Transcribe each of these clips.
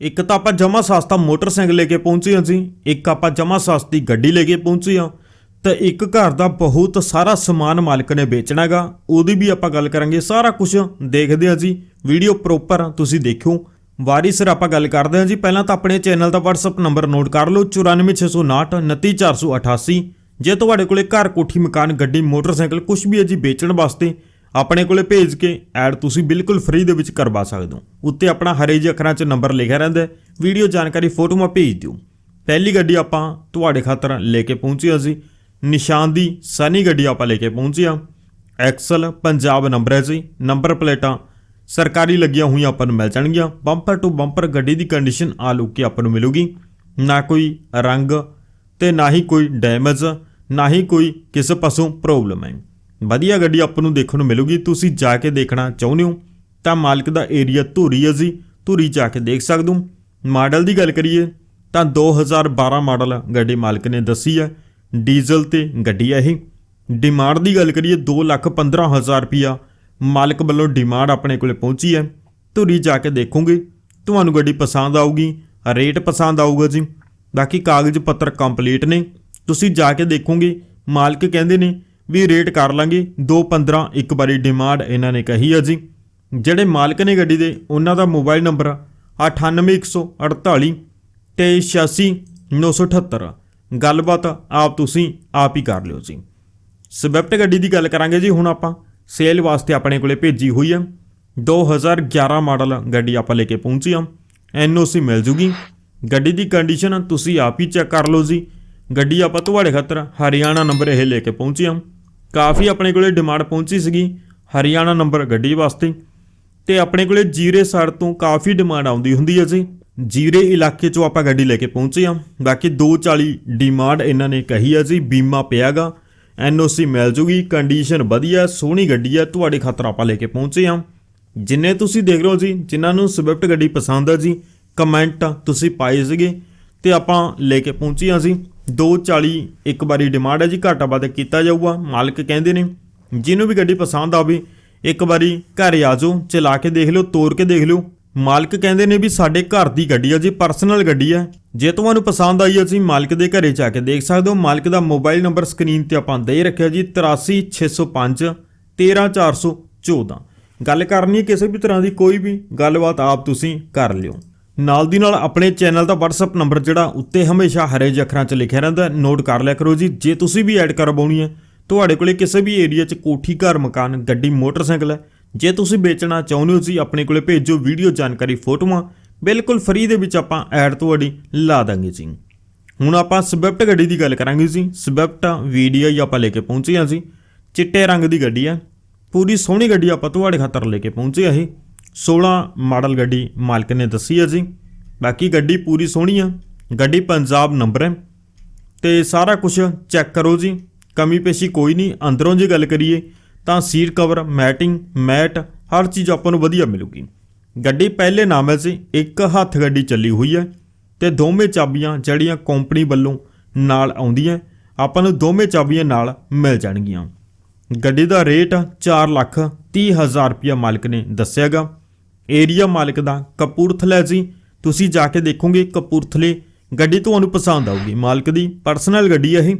ਇੱਕ ਤਾਂ ਆਪਾਂ ਜਮਾ ਸਸਤਾ ਮੋਟਰਸਾਈਕਲ ਲੈ ਕੇ ਪਹੁੰਚੇ ਹਾਂ ਜੀ, ਇੱਕ ਆਪਾਂ ਜਮਾ ਸਸਤੀ ਗੱਡੀ ਲੈ ਕੇ ਪਹੁੰਚੇ ਹਾਂ, ਤਾਂ ਇੱਕ ਘਰ ਦਾ ਬਹੁਤ ਸਾਰਾ ਸਮਾਨ ਮਾਲਕ ਨੇ ਵੇਚਣਾਗਾ ਉਹਦੀ ਵੀ ਆਪਾਂ ਗੱਲ ਕਰਾਂਗੇ, ਸਾਰਾ ਕੁਝ ਦੇਖਦੇ ਹਾਂ ਜੀ ਵੀਡੀਓ ਪ੍ਰੋਪਰ ਤੁਸੀਂ ਦੇਖਿਓ। ਵਾਰੀ ਸਿਰ ਆਪਾਂ ਗੱਲ ਕਰਦੇ ਹਾਂ ਜੀ, ਪਹਿਲਾਂ ਤਾਂ ਆਪਣੇ ਚੈਨਲ ਦਾ WhatsApp ਨੰਬਰ ਨੋਟ ਕਰ ਲਓ 94659 29488 ਜੇ ਤੁਹਾਡੇ ਕੋਲੇ ਘਰ ਕੋਠੀ, ਮਕਾਨ, ਗੱਡੀ, ਮੋਟਰਸਾਈਕਲ ਕੁਝ ਵੀ ਹੈ ਜੀ, ਵੇਚਣ ਵਾਸਤੇ ਆਪਣੇ ਕੋਲੇ ਭੇਜ ਕੇ ਐਡ ਤੁਸੀਂ ਬਿਲਕੁਲ ਫ੍ਰੀ ਦੇ ਵਿੱਚ ਕਰਵਾ ਸਕਦੇ ਹੋ। ਉੱਤੇ ਆਪਣਾ ਹਰੇ ਜਿਹੇ ਅੱਖਰਾਂ 'ਚ ਨੰਬਰ ਲਿਖਿਆ ਰਹਿੰਦਾ ਵੀਡੀਓ ਜਾਣਕਾਰੀ ਫੋਟੋਆਂ ਭੇਜ ਦਿਓ। ਪਹਿਲੀ ਗੱਡੀ ਆਪਾਂ ਤੁਹਾਡੇ ਖਾਤਰ ਲੈ ਕੇ ਪਹੁੰਚੀ ਹਾਂ ਜੀ। ਨਿਸ਼ਾਨ ਦੀ ਸਨੀ ਗੱਡੀ ਆਪਾਂ ਲੈ ਕੇ ਪਹੁੰਚਿਆ ਐਕਸਲ ਪੰਜਾਬ ਨੰਬਰ ਹੈ ਜੀ। ਨੰਬਰ ਪਲੇਟਾਂ ਸਰਕਾਰੀ ਲੱਗੀਆਂ ਹੋਈਆਂ ਆਪਾਂ ਨੂੰ ਮਿਲ ਜਾਣਗੀਆਂ। ਬੰਪਰ ਟੂ ਬੰਪਰ ਗੱਡੀ ਦੀ ਕੰਡੀਸ਼ਨ ਆ ਲੁੱਕ ਕੇ ਆਪਾਂ ਨੂੰ ਮਿਲੂਗੀ। ਨਾ ਕੋਈ ਰੰਗ ਤੇ ਨਾ ਹੀ ਕੋਈ ਡੈਮੇਜ ਨਾ ਹੀ ਕੋਈ ਕਿਸੇ ਪਾਸੋਂ ਪ੍ਰੋਬਲਮ ਹੈ। ਵਧੀਆ ਗੱਡੀ ਆਪਾਂ ਨੂੰ ਦੇਖਣ ਨੂੰ ਮਿਲੂਗੀ, ਤੁਸੀਂ ਜਾ ਕੇ ਦੇਖਣਾ ਚਾਹੁੰਦੇ ਹੋ, ਤਾਂ ਮਾਲਕ ਦਾ ਏਰੀਆ ਧੂਰੀ ਹੈ ਜੀ, ਧੂਰੀ ਜਾ ਕੇ ਦੇਖ ਸਕਦੇ ਹੋ। ਮਾਡਲ ਦੀ ਗੱਲ ਕਰੀਏ, ਤਾਂ 2012 ਮਾਡਲ ਗੱਡੀ ਮਾਲਕ ਨੇ ਦੱਸੀ ਹੈ, ਡੀਜ਼ਲ ਤੇ ਗੱਡੀ ਹੈ ਇਹ। ਡਿਮਾਂਡ ਦੀ ਗੱਲ ਕਰੀਏ 215000 ਰੁਪਿਆ ਮਾਲਕ ਵੱਲੋਂ ਡਿਮਾਂਡ ਆਪਣੇ ਕੋਲੇ ਪਹੁੰਚੀ ਹੈ। ਧੂਰੀ ਜਾ ਕੇ ਦੇਖੋਗੇ, ਤੁਹਾਨੂੰ ਗੱਡੀ ਪਸੰਦ ਆਊਗੀ, ਰੇਟ ਪਸੰਦ ਆਊਗਾ ਜੀ। ਬਾਕੀ ਕਾਗਜ਼ ਪੱਤਰ ਕੰਪਲੀਟ ਨੇ, ਤੁਸੀਂ ਜਾ ਕੇ ਦੇਖੋਗੇ, ਮਾਲਕ ਕਹਿੰਦੇ ਨੇ ਵੀ ਰੇਟ ਕਰ ਲਾਂਗੇ। 215 ਇੱਕ ਵਾਰੀ ਡਿਮਾਂਡ ਇਹਨਾਂ ਨੇ ਕਹੀ ਆ ਜੀ। ਜਿਹੜੇ ਮਾਲਕ ਨੇ ਗੱਡੀ ਦੇ, ਉਹਨਾਂ ਦਾ ਮੋਬਾਈਲ ਨੰਬਰ 98148 ਤੇ 86978 ਗੱਲਬਾਤ ਆਪ ਤੁਸੀਂ ਆਪ ਹੀ ਕਰ ਲਿਓ ਜੀ। ਸਵਿਫਟ ਗੱਡੀ ਦੀ ਗੱਲ ਕਰਾਂਗੇ ਜੀ ਹੁਣ ਆਪਾਂ। ਸੇਲ ਵਾਸਤੇ ਆਪਣੇ ਕੋਲੇ ਭੇਜੀ ਹੋਈ ਹੈ 2011 ਮਾਡਲ ਗੱਡੀ ਆਪਾਂ ਲੈ ਕੇ ਪਹੁੰਚੇ ਹਾਂ ਐਨਓਸੀ ਮਿਲ ਜੂਗੀ। ਗੱਡੀ ਦੀ ਕੰਡੀਸ਼ਨ ਤੁਸੀਂ ਆਪ ਹੀ ਚੈੱਕ ਕਰ ਲਓ ਜੀ। ਗੱਡੀ ਆਪਾਂ ਤੁਹਾਡੇ ਖਾਤਰ ਹਰਿਆਣਾ ਨੰਬਰ ਇਹ ਲੈ ਕੇ ਪਹੁੰਚੇ ਹਾਂ ਕਾਫੀ ਆਪਣੇ ਕੋਲੇ ਡਿਮਾਂਡ ਪਹੁੰਚੀ ਸੀਗੀ, ਹਰਿਆਣਾ ਨੰਬਰ ਗੱਡੀ ਵਾਸਤੇ। ਤੇ ਆਪਣੇ ਕੋਲੇ ਜੀਰੇ ਸੜ ਤੋਂ ਕਾਫੀ ਡਿਮਾਂਡ ਆਉਂਦੀ ਹੁੰਦੀ ਹੈ ਜੀ। ਜੀਰੇ ਇਲਾਕੇ ਚੋਂ ਆਪਾਂ ਗੱਡੀ ਲੈ ਕੇ ਪਹੁੰਚੇ ਹਾਂ ਬਾਕੀ 240 ਡਿਮਾਂਡ ਇਹਨਾਂ ਨੇ ਕਹੀ ਹੈ ਜੀ, ਬੀਮਾ ਪਿਆਗਾ ਐਨਓਸੀ ਮਿਲ ਜੂਗੀ ਕੰਡੀਸ਼ਨ ਵਧੀਆ, ਸੋਹਣੀ ਗੱਡੀ ਹੈ ਤੁਹਾਡੇ ਖਾਤਰ ਆਪਾਂ ਲੈ ਕੇ ਪਹੁੰਚੇ ਹਾਂ ਜਿੰਨੇ ਤੁਸੀਂ ਦੇਖ ਰਹੇ ਹੋ ਜੀ, ਜਿਨ੍ਹਾਂ ਨੂੰ ਸਵਿਫਟ ਗੱਡੀ ਪਸੰਦ ਹੈ ਜੀ ਕਮੈਂਟ ਤੁਸੀਂ ਪਾਏ ਸੀਗੇ ਤੇ ਆਪਾਂ ਲੈ ਕੇ ਪਹੁੰਚੇ ਹਾਂ ਜੀ। 240 ਇੱਕ ਵਾਰੀ ਡਿਮਾਂਡ ਹੈ ਜੀ, ਘਾਟਾ ਵਾਧਾ ਕੀਤਾ ਜਾਊਗਾ। ਮਾਲਕ ਕਹਿੰਦੇ ਨੇ, ਜਿਹਨੂੰ ਵੀ ਗੱਡੀ ਪਸੰਦ ਆਵੇ, ਇੱਕ ਵਾਰੀ ਘਰ ਆ ਜਾਓ, ਚਲਾ ਕੇ ਦੇਖ ਲਿਓ, ਤੋਰ ਕੇ ਦੇਖ ਲਿਓ। ਮਾਲਕ ਕਹਿੰਦੇ ਨੇ ਵੀ ਸਾਡੇ ਘਰ ਦੀ ਗੱਡੀ ਹੈ ਜੀ ਪਰਸਨਲ ਗੱਡੀ ਹੈ ਜੇ ਤੁਹਾਨੂੰ ਪਸੰਦ ਆਈ, ਅਸੀਂ ਮਾਲਕ ਦੇ ਘਰੇ ਜਾ ਕੇ ਦੇਖ ਸਕਦੇ ਹੋ। ਮਾਲਕ ਦਾ ਮੋਬਾਈਲ ਨੰਬਰ ਸਕਰੀਨ ਤੇ ਆਪਾਂ ਦੇ ਰੱਖਿਆ ਜੀ 83605 13414 ਗੱਲ ਕਰਨੀ ਕਿਸੇ ਵੀ ਤਰ੍ਹਾਂ ਦੀ, ਕੋਈ ਵੀ ਗੱਲਬਾਤ ਆਪ ਤੁਸੀਂ ਕਰ ਲਿਓ। ਨਾਲ ਦੀ ਨਾਲ ਆਪਣੇ ਚੈਨਲ ਦਾ WhatsApp ਨੰਬਰ ਜਿਹੜਾ ਉੱਤੇ ਹਮੇਸ਼ਾ ਹਰੇ ਜਿਹੇ ਅੱਖਰਾਂ 'ਚ ਲਿਖਿਆ ਰਹਿੰਦਾ ਨੋਟ ਕਰ ਲਿਆ ਕਰੋ ਜੀ। ਜੇ ਤੁਸੀਂ ਵੀ ਐਡ ਕਰਵਾਉਣੀ ਹੈ, ਤੁਹਾਡੇ ਕੋਲੇ ਕਿਸੇ ਵੀ ਏਰੀਆ 'ਚ ਕੋਠੀ, ਘਰ, ਮਕਾਨ, ਗੱਡੀ, ਮੋਟਰਸਾਈਕਲ ਹੈ। ਜੇ ਤੁਸੀਂ ਵੇਚਣਾ ਚਾਹੁੰਦੇ ਹੋ ਜੀ, ਆਪਣੇ ਕੋਲੇ ਭੇਜੋ ਵੀਡੀਓ ਜਾਣਕਾਰੀ ਫੋਟੋਆਂ। ਬਿਲਕੁਲ ਫ੍ਰੀ ਦੇ ਵਿੱਚ ਆਪਾਂ ਐਡ ਤੁਹਾਡੀ ਲਾ ਦਾਂਗੇ ਜੀ। ਹੁਣ ਆਪਾਂ ਸਵਿਫਟ ਗੱਡੀ ਦੀ ਗੱਲ ਕਰਾਂਗੇ ਜੀ। ਸਵਿਫਟ ਵੀਡੀਆਈ ਆਪਾਂ ਲੈ ਕੇ ਪਹੁੰਚੇ ਹਾਂ ਜੀ। ਚਿੱਟੇ ਰੰਗ ਦੀ ਗੱਡੀ ਹੈ। ਪੂਰੀ ਸੋਹਣੀ ਗੱਡੀ ਆਪਾਂ ਤੁਹਾਡੇ ਖਾਤਰ ਲੈ ਕੇ ਪਹੁੰਚੇ ਆ ਇਹ। 16 ਮਾਡਲ ਗੱਡੀ ਮਾਲਕ ਨੇ ਦੱਸੀ ਹੈ ਜੀ। ਬਾਕੀ ਗੱਡੀ ਪੂਰੀ ਸੋਹਣੀ ਆ। ਗੱਡੀ ਪੰਜਾਬ ਨੰਬਰ ਹੈ। ਤੇ ਸਾਰਾ ਕੁਝ ਚੈੱਕ ਕਰੋ ਜੀ। ਕਮੀ ਪੇਸ਼ੀ ਕੋਈ ਨਹੀਂ, ਅੰਦਰੋਂ ਜੇ ਗੱਲ ਕਰੀਏ ਤਾਂ ਸੀਟ ਕਵਰ, ਮੈਟਿੰਗ, ਮੈਟ, ਹਰ ਚੀਜ਼ ਆਪਾਂ ਨੂੰ ਵਧੀਆ ਮਿਲੂਗੀ। ਗੱਡੀ ਪਹਿਲੇ ਨਾਮੇ ਸੀ ਇੱਕ ਹੱਥ ਗੱਡੀ ਚੱਲੀ ਹੋਈ ਹੈ ਤੇ ਦੋਵੇਂ ਚਾਬੀਆਂ ਜਿਹੜੀਆਂ ਕੰਪਨੀ ਵੱਲੋਂ ਨਾਲ ਆਉਂਦੀਆਂ, ਆਪਾਂ ਨੂੰ ਦੋਵੇਂ ਚਾਬੀਆਂ ਨਾਲ ਮਿਲ ਜਾਣਗੀਆਂ। ਗੱਡੀ ਦਾ ਰੇਟ 4 ਲੱਖ 30 ਹਜ਼ਾਰ ਰੁਪਇਆ ਮਾਲਕ ਨੇ ਦੱਸਿਆਗਾ ਏਰੀਆ ਮਾਲਕ ਦਾ ਕਪੂਰਥਲਾ ਜੀ। ਤੁਸੀਂ ਜਾ ਕੇ ਦੇਖੋਗੇ ਕਪੂਰਥਲੇ। ਗੱਡੀ ਤੁਹਾਨੂੰ ਪਸੰਦ ਆਊਗੀ। ਮਾਲਕ ਦੀ ਪਰਸਨਲ ਗੱਡੀ ਹੈ ਇਹ।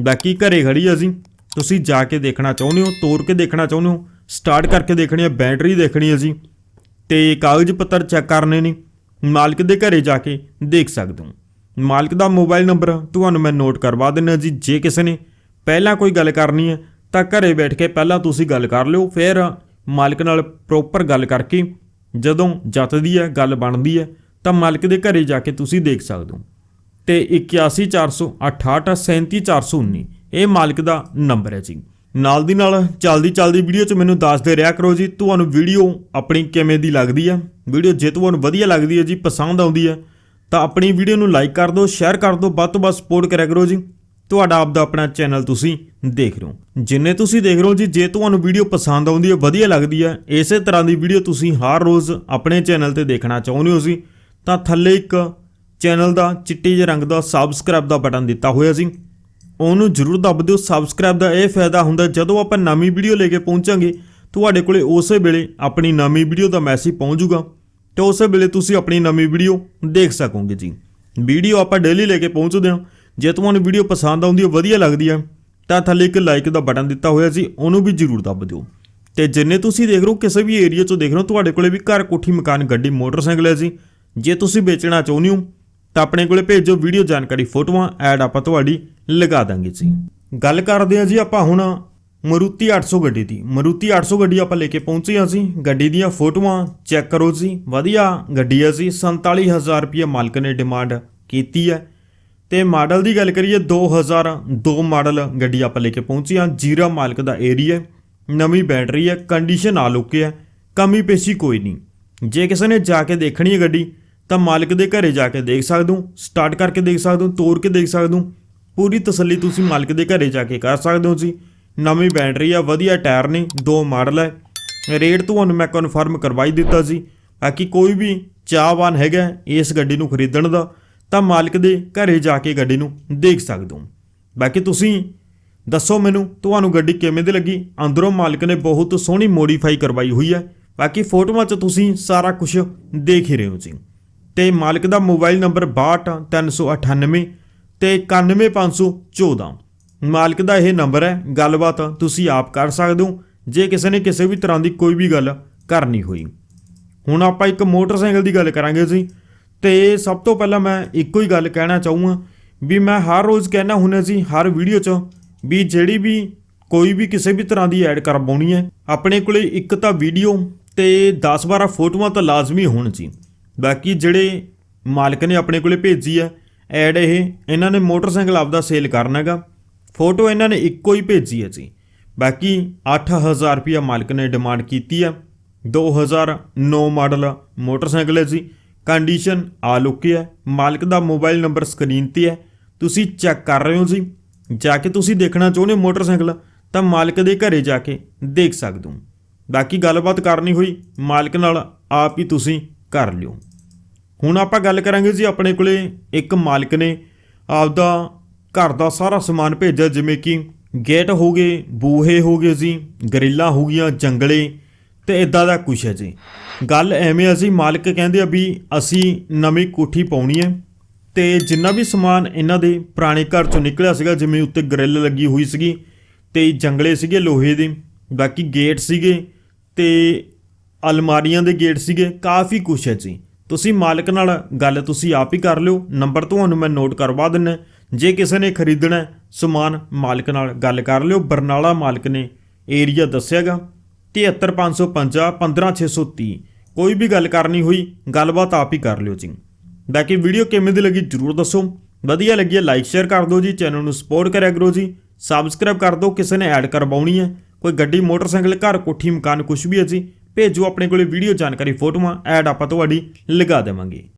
ਬਾਕੀ ਘਰੇ ਖੜੀ ਹੈ ਜੀ। ਤੁਸੀਂ ਜਾ ਕੇ ਦੇਖਣਾ ਚਾਹੁੰਦੇ ਹੋ ਤੋੜ ਕੇ ਦੇਖਣਾ ਚਾਹੁੰਦੇ ਹੋ। ਸਟਾਰਟ ਕਰਕੇ ਦੇਖਣੀ ਹੈ ਬੈਟਰੀ ਦੇਖਣੀ ਹੈ ਜੀ। ਤੇ ਕਾਗਜ਼ ਪੱਤਰ ਚੈੱਕ ਕਰਨੇ ਨੇ। ਮਾਲਕ ਦੇ ਘਰੇ ਜਾ ਕੇ ਦੇਖ ਸਕਦੇ ਹੋ। ਮਾਲਕ ਦਾ ਮੋਬਾਈਲ ਨੰਬਰ ਤੁਹਾਨੂੰ ਮੈਂ ਨੋਟ ਕਰਵਾ ਦਿੰਦਾ ਜੀ, ਜੇ ਕਿਸੇ ਨੇ ਪਹਿਲਾਂ ਕੋਈ ਗੱਲ ਕਰਨੀ ਹੈ ਤਾਂ ਘਰੇ ਬੈਠ ਕੇ ਪਹਿਲਾਂ ਤੁਸੀਂ ਗੱਲ ਕਰ ਲਿਓ। ਫਿਰ ਮਾਲਕ ਨਾਲ ਪ੍ਰੋਪਰ ਗੱਲ ਕਰਕੇ ਜਦੋਂ ਜੱਤਦੀ ਹੈ, ਗੱਲ ਬਣਦੀ ਹੈ, ਤਾਂ ਮਾਲਕ ਦੇ ਘਰੇ ਜਾ ਕੇ ਤੁਸੀਂ ਦੇਖ ਸਕਦੇ ਹੋ। ਤੇ 8148637419 ਇਹ ਮਾਲਕ ਦਾ ਨੰਬਰ ਹੈ ਜੀ। ਨਾਲ ਦੀ ਨਾਲ ਚੱਲਦੀ ਚੱਲਦੀ ਵੀਡੀਓ 'ਚ ਮੈਨੂੰ ਦੱਸਦੇ ਰਿਹਾ ਕਰੋ ਜੀ, ਤੁਹਾਨੂੰ ਵੀਡੀਓ ਆਪਣੀ ਕਿਵੇਂ ਦੀ ਲੱਗਦੀ ਹੈ? ਵੀਡੀਓ ਜੇ ਤੁਹਾਨੂੰ ਵਧੀਆ ਲੱਗਦੀ ਹੈ ਜੀ, ਪਸੰਦ ਆਉਂਦੀ ਹੈ, ਤਾਂ ਆਪਣੀ ਵੀਡੀਓ ਨੂੰ ਲਾਈਕ ਕਰ ਦਿਓ ਸ਼ੇਅਰ ਕਰ ਦਿਓ, ਵੱਧ ਤੋਂ ਵੱਧ ਸਪੋਰਟ ਕਰਿਆ ਕਰੋ ਜੀ। ਤੁਹਾਡਾ ਆਪਦਾ ਆਪਣਾ ਚੈਨਲ ਤੁਸੀਂ ਦੇਖ ਰਹੇ ਹੋ। ਜਿੰਨੇ ਤੁਸੀਂ ਦੇਖ ਰਹੇ ਹੋ ਜੀ, ਜੇ ਤੁਹਾਨੂੰ ਵੀਡੀਓ ਪਸੰਦ ਆਉਂਦੀ ਹੈ, ਵਧੀਆ ਲੱਗਦੀ ਹੈ, ਇਸੇ ਤਰ੍ਹਾਂ ਦੀ ਵੀਡੀਓ ਤੁਸੀਂ ਹਰ ਰੋਜ਼ ਆਪਣੇ ਚੈਨਲ ਤੇ ਦੇਖਣਾ ਚਾਹੁੰਦੇ ਹੋ ਜੀ, ਤਾਂ ਥੱਲੇ ਇੱਕ ਚੈਨਲ ਦਾ ਚਿੱਟੇ ਜਿਹੇ ਰੰਗ ਦਾ ਸਬਸਕ੍ਰਾਈਬ ਦਾ ਬਟਨ ਦਿੱਤਾ ਹੋਇਆ ਸੀ ਉਹਨੂੰ ਜਰੂਰ ਦੱਬ ਦਿਓ। ਸਬਸਕ੍ਰਾਈਬ ਦਾ ਇਹ ਫਾਇਦਾ ਹੁੰਦਾ, ਜਦੋਂ ਆਪਾਂ ਨਵੀਂ ਵੀਡੀਓ ਲੈ ਕੇ ਪਹੁੰਚਾਂਗੇ, ਤੁਹਾਡੇ ਕੋਲੇ ਉਸੇ ਵੇਲੇ ਆਪਣੀ ਨਵੀਂ ਵੀਡੀਓ ਦਾ ਮੈਸੇਜ ਪਹੁੰਚ ਜਾਊਗਾ ਤੇ ਉਸੇ ਵੇਲੇ ਤੁਸੀਂ ਆਪਣੀ ਨਵੀਂ ਵੀਡੀਓ ਦੇਖ ਸਕੋਗੇ ਜੀ। ਵੀਡੀਓ ਆਪਾਂ ਡੇਲੀ ਲੈ ਕੇ ਪਹੁੰਚਦੇ ਹਾਂ। ਜੇ ਤੁਹਾਨੂੰ ਵੀਡੀਓ ਪਸੰਦ ਆਉਂਦੀ ਹੈ, ਵਧੀਆ ਲੱਗਦੀ ਹੈ, ਤਾਂ ਥੱਲੇ ਇੱਕ ਲਾਈਕ ਦਾ ਬਟਨ ਦਿੱਤਾ ਹੋਇਆ ਸੀ, ਉਹਨੂੰ ਵੀ ਜ਼ਰੂਰ ਦੱਬ ਦਿਓ। ਤੇ ਜਿੰਨੇ ਤੁਸੀਂ ਦੇਖ ਰਹੇ ਹੋ, ਕਿਸੇ ਵੀ ਏਰੀਆ 'ਚੋਂ ਦੇਖ ਰਹੇ ਹੋ, ਤੁਹਾਡੇ ਕੋਲੇ ਵੀ ਘਰ ਕੋਠੀ, ਮਕਾਨ, ਗੱਡੀ, ਮੋਟਰਸਾਈਕਲ ਹੈ ਜੀ। ਜੇ ਤੁਸੀਂ ਵੇਚਣਾ ਚਾਹੁੰਦੇ ਹੋ, ਤਾਂ ਆਪਣੇ ਕੋਲੇ ਭੇਜੋ ਵੀਡੀਓ ਜਾਣਕਾਰੀ ਫੋਟੋਆਂ, ਐਡ ਆਪਾਂ ਤੁਹਾਡੀ ਲਗਾ ਦਾਂਗੇ ਜੀ। ਗੱਲ ਕਰਦੇ ਹਾਂ ਜੀ ਆਪਾਂ ਹੁਣ ਮਰੂਤੀ 800 ਗੱਡੀ ਦੀ। ਮਰੂਤੀ 800 ਗੱਡੀ ਆਪਾਂ ਲੈ ਕੇ ਪਹੁੰਚੇ ਹਾਂ ਜੀ। ਗੱਡੀ ਦੀਆਂ ਫੋਟੋਆਂ ਚੈੱਕ ਕਰੋ ਜੀ। ਵਧੀਆ ਗੱਡੀ ਹੈ ਜੀ। 47000 ਰੁਪਏ ਮਾਲਕ ਨੇ ਡਿਮਾਂਡ ਕੀਤੀ ਹੈ। ਤੇ ਮਾਡਲ ਦੀ ਗੱਲ ਕਰੀਏ 2002 ਮਾਡਲ ਗੱਡੀ ਆਪਾਂ ਲੈ ਕੇ ਪਹੁੰਚੇ ਹਾਂ। ਜੀਰਾ ਮਾਲਕ ਦਾ ਏਰੀਆ ਨਵੀਂ ਬੈਟਰੀ ਹੈ ਕੰਡੀਸ਼ਨ ਆ ਲੁੱਕੇ ਹੈ, ਕਮੀ ਪੇਸ਼ੀ ਕੋਈ ਨਹੀਂ। ਜੇ ਕਿਸੇ ਨੇ ਜਾ ਕੇ ਦੇਖਣੀ ਹੈ ਗੱਡੀ, ਤਾਂ ਮਾਲਕ ਦੇ ਘਰੇ ਜਾ ਕੇ ਦੇਖ ਸਕਦੇ ਹੋ ਸਟਾਰਟ ਕਰਕੇ ਦੇਖ ਸਕਦੇ ਹੋ ਤੋੜ ਕੇ ਦੇਖ ਸਕਦੇ ਹੋ। ਪੂਰੀ ਤਸੱਲੀ ਤੁਸੀਂ ਮਾਲਕ ਦੇ ਘਰੇ ਜਾ ਕੇ ਕਰ ਸਕਦੇ ਹੋ ਜੀ। ਨਵੀਂ ਬੈਟਰੀ ਆ ਵਧੀਆ ਟਾਇਰ ਨੇ, ਦੋ ਮਾਡਲ ਹੈ। ਰੇਟ ਤੁਹਾਨੂੰ ਮੈਂ ਕਨਫਰਮ ਕਰਵਾਈ ਦਿੱਤਾ ਸੀ ਬਾਕੀ ਕੋਈ ਵੀ ਚਾਹਵਾਨ ਹੈਗਾ ਇਸ ਗੱਡੀ ਨੂੰ ਖਰੀਦਣ ਦਾ ਤਾਂ ਮਾਲਕ ਦੇ ਘਰੇ ਜਾ ਕੇ ਗੱਡੀ ਨੂੰ ਦੇਖ ਸਕਦੇ ਹੋ। ਬਾਕੀ ਤੁਸੀਂ ਦੱਸੋ ਮੈਨੂੰ, ਤੁਹਾਨੂੰ ਗੱਡੀ ਕਿਵੇਂ ਦੀ ਲੱਗੀ? ਅੰਦਰੋਂ ਮਾਲਕ ਨੇ ਬਹੁਤ ਸੋਹਣੀ ਮੋਡੀਫਾਈ ਕਰਵਾਈ ਹੋਈ ਹੈ। ਬਾਕੀ ਫੋਟੋਆਂ 'ਚ ਤੁਸੀਂ ਸਾਰਾ ਕੁਝ ਦੇਖ ਹੀ ਰਹੇ ਹੋ ਜੀ। ਤੇ ਮਾਲਕ ਦਾ ਮੋਬਾਈਲ ਨੰਬਰ 62398 ਤੇ 91514 ਮਾਲਕ ਦਾ ਇਹ ਨੰਬਰ ਹੈ, ਗੱਲਬਾਤ ਤੁਸੀਂ ਆਪ ਕਰ ਸਕਦੇ ਹੋ। ਜੇ ਕਿਸੇ ਨੇ ਕਿਸੇ ਵੀ ਤਰ੍ਹਾਂ ਦੀ ਕੋਈ ਵੀ ਗੱਲ ਕਰਨੀ ਹੋਈ। ਹੁਣ ਆਪਾਂ ਇੱਕ ਮੋਟਰਸਾਈਕਲ ਦੀ ਗੱਲ ਕਰਾਂਗੇ ਜੀ। ਤੇ ਸਭ ਤੋਂ ਪਹਿਲਾਂ ਮੈਂ ਇੱਕੋ ਹੀ ਗੱਲ ਕਹਿਣਾ ਚਾਹੂੰਗਾ ਵੀ ਮੈਂ ਹਰ ਰੋਜ਼ ਕਹਿਣਾ ਹੁੰਦਾ ਸੀ ਹਰ ਵੀਡੀਓ 'ਚ ਵੀ ਜਿਹੜੀ ਵੀ ਕੋਈ ਵੀ ਕਿਸੇ ਵੀ ਤਰ੍ਹਾਂ ਦੀ ਐਡ ਕਰਵਾਉਣੀ ਹੈ, ਆਪਣੇ ਕੋਲੇ ਇੱਕ ਤਾਂ ਵੀਡੀਓ ਤੇ 10-12 ਫੋਟੋਆਂ ਤਾਂ ਲਾਜ਼ਮੀ ਹੋਣ ਜੀ ਬਾਕੀ ਜਿਹੜੇ ਮਾਲਕ ਨੇ ਆਪਣੇ ਕੋਲੇ ਭੇਜੀ ਹੈ ਐਡ ਇਹ, ਇਹਨਾਂ ਨੇ ਮੋਟਰਸਾਈਕਲ ਆਪਦਾ ਸੇਲ ਕਰਨਾ ਹੈਗਾ, ਫੋਟੋ ਇਹਨਾਂ ਨੇ ਇੱਕੋ ਹੀ ਭੇਜੀ ਹੈ ਜੀ। ਬਾਕੀ 8000 ਰੁਪਇਆ ਮਾਲਕ ਨੇ ਡਿਮਾਂਡ ਕੀਤੀ ਹੈ 2009 ਮਾਡਲ ਮੋਟਰਸਾਈਕਲ ਹੈ ਜੀ ਕੰਡੀਸ਼ਨ ਆ ਲੁੱਕੀ ਹੈ, ਮਾਲਕ ਦਾ ਮੋਬਾਈਲ ਨੰਬਰ ਸਕਰੀਨ ਤੇ ਹੈ, ਤੁਸੀਂ ਚੈੱਕ ਕਰ ਰਹੇ ਹੋ ਜੀ। ਜਾ ਕੇ ਤੁਸੀਂ ਦੇਖਣਾ ਚਾਹੁੰਦੇ ਹੋ ਮੋਟਰਸਾਈਕਲ, ਤਾਂ ਮਾਲਕ ਦੇ ਘਰੇ ਜਾ ਕੇ ਦੇਖ ਸਕਦੇ ਹੋ। ਬਾਕੀ ਗੱਲਬਾਤ ਕਰਨੀ ਹੋਈ, ਮਾਲਕ ਨਾਲ ਆਪ ਹੀ ਤੁਸੀਂ ਕਰ ਲਿਓ। ਹੁਣ ਆਪਾਂ ਗੱਲ ਕਰਾਂਗੇ ਜੀ, ਆਪਣੇ ਕੋਲੇ ਇੱਕ ਮਾਲਕ ਨੇ ਆਪਦਾ ਘਰ ਦਾ ਸਾਰਾ ਸਮਾਨ ਭੇਜਿਆ, ਜਿਵੇਂ ਕਿ ਗੇਟ ਹੋ ਗਏ, ਬੂਹੇ ਹੋ ਗਏ ਜੀ, ਗਰਿੱਲਾਂ ਹੋ ਗਈਆਂ, ਜੰਗਲੇ, ਤੇ ਇਦਾਂ ਦਾ ਕੁਛ ਹੈ ਜੀ। ਗੱਲ ਐਵੇਂ ਆ ਜੀ ਮਾਲਕ ਕਹਿੰਦੇ ਆ ਵੀ ਅਸੀਂ ਨਵੀਂ ਕੋਠੀ ਪਾਉਣੀ ਹੈ ਤੇ ਜਿੰਨਾ ਵੀ ਸਮਾਨ ਇਹਨਾਂ ਦੇ ਪੁਰਾਣੇ ਘਰ ਚੋਂ ਨਿਕਲਿਆ ਸੀਗਾ, ਜਿਵੇਂ ਉੱਤੇ ਗ੍ਰਿਲ ਲੱਗੀ ਹੋਈ ਸੀਗੀ ਤੇ ਜੰਗਲੇ ਸੀਗੇ ਲੋਹੇ ਦੇ, ਬਾਕੀ ਗੇਟ ਸੀਗੇ ਤੇ ਅਲਮਾਰੀਆਂ ਦੇ ਗੇਟ ਸੀਗੇ, ਕਾਫੀ ਕੁਛ ਹੈ ਜੀ। ਤੁਸੀਂ ਮਾਲਕ ਨਾਲ ਗੱਲ ਤੁਸੀਂ ਆਪ ਹੀ ਕਰ ਲਿਓ, ਨੰਬਰ ਤੁਹਾਨੂੰ ਮੈਂ ਨੋਟ ਕਰਵਾ ਦਿੰਨਾ ਜੇ ਕਿਸੇ ਨੇ ਖਰੀਦਣਾ ਸਮਾਨ ਮਾਲਕ ਨਾਲ ਗੱਲ ਕਰ ਲਿਓ। ਬਰਨਾਲਾ ਮਾਲਕ ਨੇ ਏਰੀਆ ਦੱਸਿਆਗਾ। 73550 15630 ਕੋਈ ਵੀ ਗੱਲ ਕਰਨੀ ਹੋਈ, ਗੱਲਬਾਤ ਆਪ ਹੀ ਕਰ ਲਿਓ ਜੀ। ਬਾਕੀ ਵੀਡੀਓ ਕਿਵੇਂ ਦੀ ਲੱਗੀ ਜਰੂਰ ਦੱਸੋ। ਵਧੀਆ ਲੱਗੀ ਹੈ ਲਾਈਕ ਸ਼ੇਅਰ ਕਰ ਦਿਓ ਜੀ। ਚੈਨਲ ਨੂੰ ਸਪੋਰਟ ਕਰਿਆ ਕਰੋ ਜੀ। ਸਬਸਕ੍ਰਾਈਬ ਕਰ ਦਿਓ, ਕਿਸੇ ਨੇ ਐਡ ਕਰਵਾਉਣੀ ਹੈ। ਕੋਈ ਗੱਡੀ, ਮੋਟਰਸਾਈਕਲ, ਘਰ, ਕੋਠੀ, ਮਕਾਨ ਕੁਝ ਵੀ ਹੈ ਜੀ, ਭੇਜੋ ਆਪਣੇ ਕੋਲੇ ਵੀਡੀਓ ਜਾਣਕਾਰੀ, ਫੋਟੋਆਂ ਐਡ ਆਪਾਂ ਤੁਹਾਡੀ ਲਗਾ ਦੇਵਾਂਗੇ।